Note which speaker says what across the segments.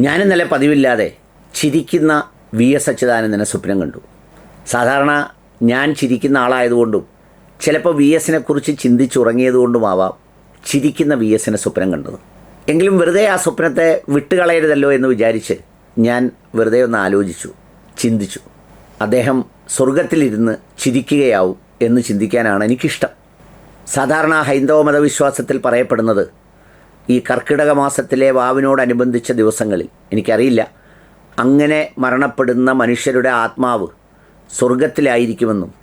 Speaker 1: ഞാൻ ഇന്നലെ പതിവില്ലാതെ ചിരിക്കുന്ന വി എസ് അച്യുതാനന്ദനെ സ്വപ്നം കണ്ടു. സാധാരണ ഞാൻ ചിരിക്കുന്ന ആളായതുകൊണ്ടും ചിലപ്പോൾ വി എസിനെ കുറിച്ച് ചിന്തിച്ചുറങ്ങിയതുകൊണ്ടുമാവാം ചിരിക്കുന്ന വി എസിനെ സ്വപ്നം കണ്ടത്. എങ്കിലും വെറുതെ ആ സ്വപ്നത്തെ വിട്ടുകളയരുതല്ലോ എന്ന് വിചാരിച്ച് ഞാൻ വെറുതെ ഒന്ന് ആലോചിച്ചു ചിന്തിച്ചു. അദ്ദേഹം സ്വർഗത്തിലിരുന്ന് ചിരിക്കുകയാവും എന്ന് ചിന്തിക്കാനാണ് എനിക്കിഷ്ടം. സാധാരണ ഹൈന്ദവ മതവിശ്വാസത്തിൽ പറയപ്പെടുന്നത് ഈ കർക്കിടക മാസത്തിലെ വാവിനോടനുബന്ധിച്ച ദിവസങ്ങളിൽ. എനിക്കറിയില്ല. അങ്ങനെ മരണപ്പെടുന്ന മനുഷ്യരുടെ ആത്മാവ് സ്വർഗത്തിലായിരിക്കുമെന്നും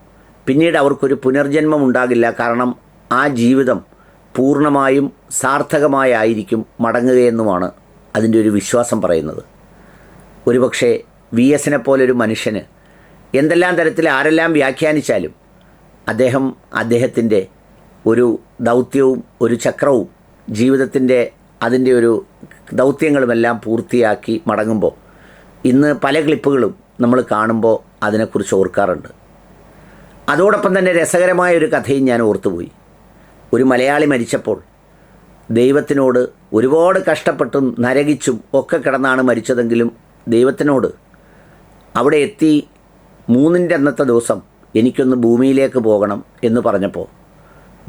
Speaker 1: പിന്നീട് അവർക്കൊരു പുനർജന്മം ഉണ്ടാകില്ല. കാരണം ആ ജീവിതം പൂർണമായും സാർത്ഥകമായായിരിക്കും മടങ്ങുകയെന്നുമാണ് അതിന്റെ ഒരു വിശ്വാസം പറയുന്നത്. ഒരുപക്ഷെ വി എസിനെ പോലൊരു മനുഷ്യന് എന്തെല്ലാം തരത്തിൽ ആരെല്ലാം വ്യാഖ്യാനിച്ചാലും അദ്ദേഹം അദ്ദേഹത്തിന്റെ ഒരു ദൗത്യവും ഒരു ചക്രവും ജീവിതത്തിന്റെ അതിന്റെ ഒരു ദൗത്യങ്ങളുമെല്ലാം പൂർത്തിയാക്കി മടങ്ങുമ്പോൾ ഇന്ന് പല ക്ലിപ്പുകളും നമ്മൾ കാണുമ്പോൾ അതിനെക്കുറിച്ച് ഓർക്കാറുണ്ട്. അതോടൊപ്പം തന്നെ രസകരമായ ഒരു കഥയും ഞാൻ ഓർത്തുപോയി. ഒരു മലയാളി മരിച്ചപ്പോൾ ദൈവത്തിനോട് ഒരുപാട് കഷ്ടപ്പെട്ടും നരകിച്ചും ഒക്കെ കിടന്നാണ് മരിച്ചതെങ്കിലും ദൈവത്തിനോട് അവിടെ എത്തി മൂന്നിന്റെ അന്നത്തെ ദിവസം എനിക്കൊന്ന് ഭൂമിയിലേക്ക് പോകണം എന്ന് പറഞ്ഞപ്പോൾ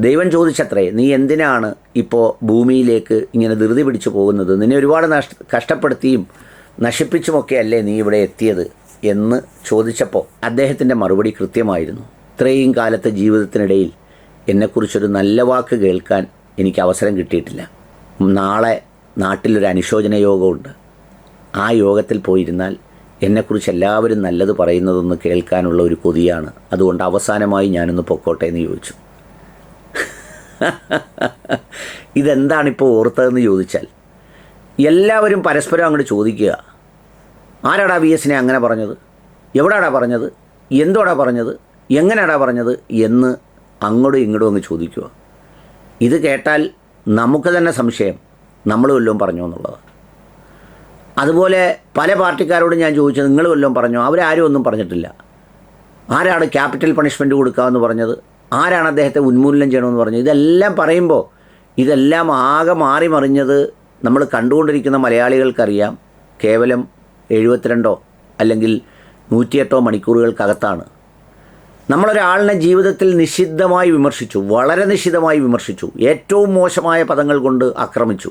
Speaker 1: ദൈവം ചോദിച്ചത്രേ നീ എന്തിനാണ് ഇപ്പോൾ ഭൂമിയിലേക്ക് ഇങ്ങനെ ധൃതി പിടിച്ചു പോകുന്നത്? നിന്നെ ഒരുപാട് നഷ്ട കഷ്ടപ്പെടുത്തിയും നശിപ്പിച്ചുമൊക്കെ അല്ലേ നീ ഇവിടെ എത്തിയത്? എന്ന് ചോദിച്ചപ്പോൾ അദ്ദേഹത്തിന്റെ മറുപടി കൃത്യമായിരുന്നു. ഇത്രയും കാലത്തെ ജീവിതത്തിനിടയിൽ എന്നെക്കുറിച്ചൊരു നല്ല വാക്ക് കേൾക്കാൻ എനിക്ക് അവസരം കിട്ടിയിട്ടില്ല. നാളെ നാട്ടിലൊരു അനുശോചന യോഗമുണ്ട്. ആ യോഗത്തിൽ പോയിരുന്നാൽ എന്നെക്കുറിച്ച് എല്ലാവരും നല്ലത് പറയുന്നതൊന്ന് കേൾക്കാനുള്ള ഒരു കൊതിയാണ്. അതുകൊണ്ട് അവസാനമായി ഞാനൊന്ന് പൊക്കോട്ടെ എന്ന് ചോദിച്ചു. ഇതെന്താണിപ്പോൾ ഓർത്തതെന്ന് ചോദിച്ചാൽ എല്ലാവരും പരസ്പരം അങ്ങോട്ട് ചോദിക്കുക. ആരാടാ വി എസിനെ അങ്ങനെ പറഞ്ഞത്? എവിടാടാ പറഞ്ഞത്? എന്തോടാ പറഞ്ഞത്? എങ്ങനെയാടാ പറഞ്ഞത്? എന്ന് അങ്ങോട്ടും ഇങ്ങോട്ടും അങ്ങ് ചോദിക്കുക. ഇത് കേട്ടാൽ നമുക്ക് തന്നെ സംശയം. നമ്മൾ വല്ലതും പറഞ്ഞു എന്നുള്ളത്. അതുപോലെ പല പാർട്ടിക്കാരോടും ഞാൻ ചോദിച്ചത് നിങ്ങൾ വല്ലതും പറഞ്ഞോ? അവരാരും ഒന്നും പറഞ്ഞിട്ടില്ല. ആരാണ് ക്യാപിറ്റൽ പണിഷ്മെന്റ് കൊടുക്കുക കൊടുക്കാമെന്ന് പറഞ്ഞത്? ആരാണ് അദ്ദേഹത്തെ ഉന്മൂലനം ചെയ്യണമെന്ന് പറഞ്ഞു? ഇതെല്ലാം പറയുമ്പോൾ ഇതെല്ലാം ആകെ മാറി മറിഞ്ഞത് നമ്മൾ കണ്ടുകൊണ്ടിരിക്കുന്ന മലയാളികൾക്കറിയാം. കേവലം എഴുപത്തിരണ്ടോ അല്ലെങ്കിൽ നൂറ്റിയെട്ടോ മണിക്കൂറുകൾക്കകത്താണ്. നമ്മളൊരാളിനെ ജീവിതത്തിൽ നിഷിദ്ധമായി വിമർശിച്ചു വളരെ നിഷിദ്ധമായി വിമർശിച്ചു ഏറ്റവും മോശമായ പദങ്ങൾ കൊണ്ട് ആക്രമിച്ചു.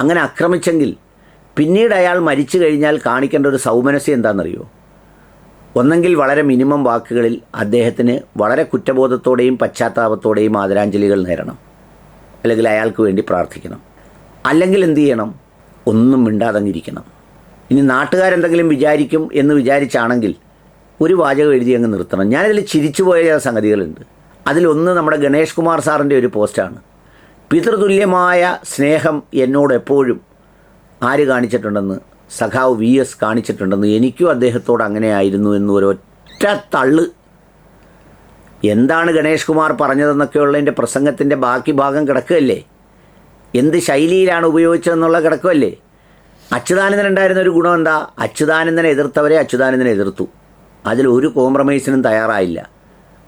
Speaker 1: അങ്ങനെ ആക്രമിച്ചെങ്കിൽ പിന്നീട് അയാൾ മരിച്ചു കഴിഞ്ഞാൽ കാണിക്കേണ്ട ഒരു സൗമനസ്യം എന്താണെന്നറിയോ ഒന്നെങ്കിൽ വളരെ മിനിമം വാക്കുകളിൽ അദ്ദേഹത്തിന് വളരെ കുറ്റബോധത്തോടെയും പശ്ചാത്താപത്തോടെയും ആദരാഞ്ജലികൾ നേരണം. അല്ലെങ്കിൽ അയാൾക്ക് വേണ്ടി പ്രാർത്ഥിക്കണം. അല്ലെങ്കിൽ എന്തു ചെയ്യണം? ഒന്നും മിണ്ടാതങ്ങിരിക്കണം. ഇനി നാട്ടുകാരെന്തെങ്കിലും വിചാരിക്കും എന്ന് വിചാരിച്ചാണെങ്കിൽ ഒരു വാചകം എഴുതി അങ്ങ് നിർത്തണം. ഞാനതിൽ ചിരിച്ചുപോയ സംഗതികളുണ്ട്. അതിലൊന്ന് നമ്മുടെ ഗണേഷ് കുമാർ സാറിന്റെ ഒരു പോസ്റ്റാണ്. പിതൃതുല്യമായ സ്നേഹം എന്നോട് എപ്പോഴും ആര് കാണിച്ചിട്ടുണ്ടെന്ന് സഖാവ് വി എസ് കാണിച്ചിട്ടുണ്ടെന്ന് എനിക്കും അദ്ദേഹത്തോട് അങ്ങനെ ആയിരുന്നു എന്ന് ഒരൊറ്റ തള്ള്. എന്താണ് ഗണേഷ് കുമാർ പറഞ്ഞതെന്നൊക്കെയുള്ളതിന്റെ പ്രസംഗത്തിന്റെ ബാക്കി ഭാഗം കിടക്കുകയല്ലേ? എന്ത് ശൈലിയിലാണ് ഉപയോഗിച്ചതെന്നുള്ള കിടക്കുമല്ലേ അച്യുതാനന്ദൻ ഉണ്ടായിരുന്ന ഒരു ഗുണം എന്താ? അച്യുതാനന്ദനെ എതിർത്തവരെ അച്യുതാനന്ദനെ എതിർത്തു. ഒരു കോംപ്രമൈസിനും തയ്യാറായില്ല.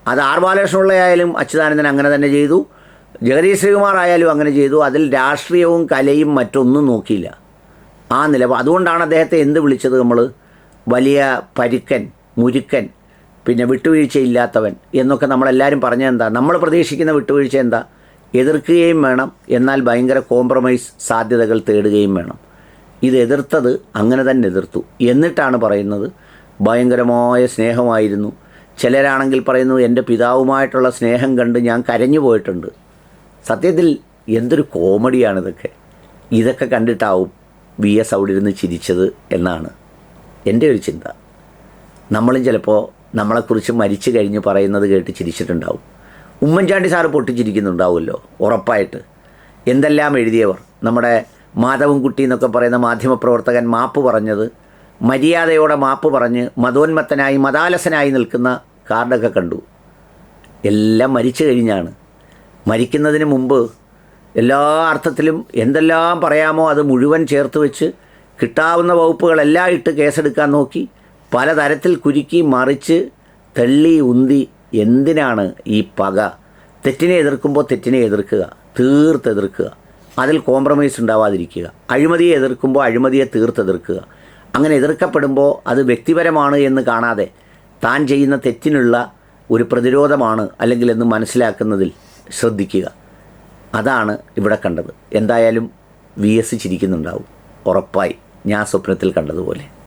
Speaker 1: അത് ആർ ബാലകൃഷ്ണപിള്ളയായാലും അച്യുതാനന്ദൻ അങ്ങനെ തന്നെ ചെയ്തു. ജഗദീഷ് ശ്രീകുമാർ ആയാലും അങ്ങനെ ചെയ്തു. അതിൽ രാഷ്ട്രീയവും കലയും മറ്റൊന്നും നോക്കിയില്ല. ആ നിലപാട് അതുകൊണ്ടാണ് അദ്ദേഹത്തെ എന്ത് വിളിച്ചത് നമ്മൾ വലിയ പരുക്കൻ മുരുക്കൻ പിന്നെ വിട്ടുവീഴ്ചയില്ലാത്തവൻ എന്നൊക്കെ നമ്മളെല്ലാവരും പറഞ്ഞത് എന്താ? നമ്മൾ പ്രതീക്ഷിക്കുന്ന വിട്ടുവീഴ്ച എന്താ? എതിർക്കുകയും വേണം. എന്നാൽ ഭയങ്കര കോംപ്രമൈസ് സാധ്യതകൾ തേടുകയും വേണം. ഇത് എതിർത്തത് അങ്ങനെ തന്നെ എതിർത്തു. എന്നിട്ടാണ് പറയുന്നത് ഭയങ്കരമായ സ്നേഹമായിരുന്നു. ചിലരാണെങ്കിൽ പറയുന്നു എന്റെ പിതാവുമായിട്ടുള്ള സ്നേഹം കണ്ട് ഞാൻ കരഞ്ഞു പോയിട്ടുണ്ട്. സത്യത്തിൽ എന്തൊരു കോമഡിയാണിതൊക്കെ ഇതൊക്കെ കണ്ടിട്ടാവും വി എസ് അവിടെ ഇരുന്ന് ചിരിച്ചത് എന്നാണ് എന്റെ ഒരു ചിന്ത. നമ്മളും ചിലപ്പോൾ നമ്മളെക്കുറിച്ച് മരിച്ചു കഴിഞ്ഞ് പറയുന്നത് കേട്ട് ചിരിച്ചിട്ടുണ്ടാവും. ഉമ്മൻചാണ്ടി സാറ് പൊട്ടിച്ചിരിക്കുന്നുണ്ടാവുമല്ലോ ഉറപ്പായിട്ട്. എന്തെല്ലാം എഴുതിയവർ? നമ്മുടെ മാധവൻകുട്ടി എന്നൊക്കെ പറയുന്ന മാധ്യമപ്രവർത്തകൻ മാപ്പ് പറഞ്ഞത് മര്യാദയോടെ മാപ്പ് പറഞ്ഞ് മതോന്മത്തനായി മതാലസനായി നിൽക്കുന്ന കാർഡൊക്കെ കണ്ടു. എല്ലാം മരിച്ചു കഴിഞ്ഞാണ്. മരിക്കുന്നതിന് മുമ്പ് എല്ലാ അർത്ഥത്തിലും എന്തെല്ലാം പറയാമോ അത് മുഴുവൻ ചേർത്ത് വെച്ച് കിട്ടാവുന്ന വകുപ്പുകളെല്ലാം ഇട്ട് കേസെടുക്കാൻ നോക്കി പലതരത്തിൽ കുരുക്കി മറിച്ച് തള്ളി ഉന്തി എന്തിനാണ് ഈ പക? തെറ്റിനെ എതിർക്കുമ്പോൾ തെറ്റിനെ എതിർക്കുക തീർത്ത് എതിർക്കുക അതിൽ കോംപ്രമൈസ് ഉണ്ടാവാതിരിക്കുക അഴിമതിയെ എതിർക്കുമ്പോൾ അഴിമതിയെ തീർത്തെതിർക്കുക. അങ്ങനെ എതിർക്കപ്പെടുമ്പോൾ അത് വ്യക്തിപരമാണ് എന്ന് കാണാതെ താൻ ചെയ്യുന്ന തെറ്റിനുള്ള ഒരു പ്രതിരോധമാണ് അല്ലെങ്കിൽ എന്ന് മനസ്സിലാക്കുന്നതിൽ ശ്രദ്ധിക്കുക. അതാണ് ഇവിടെ കണ്ടത്. എന്തായാലും വി എസ് ചിരിക്കുന്നുണ്ടാവും. ഉറപ്പായി. ഞാൻ സ്വപ്നത്തിൽ കണ്ടതുപോലെ.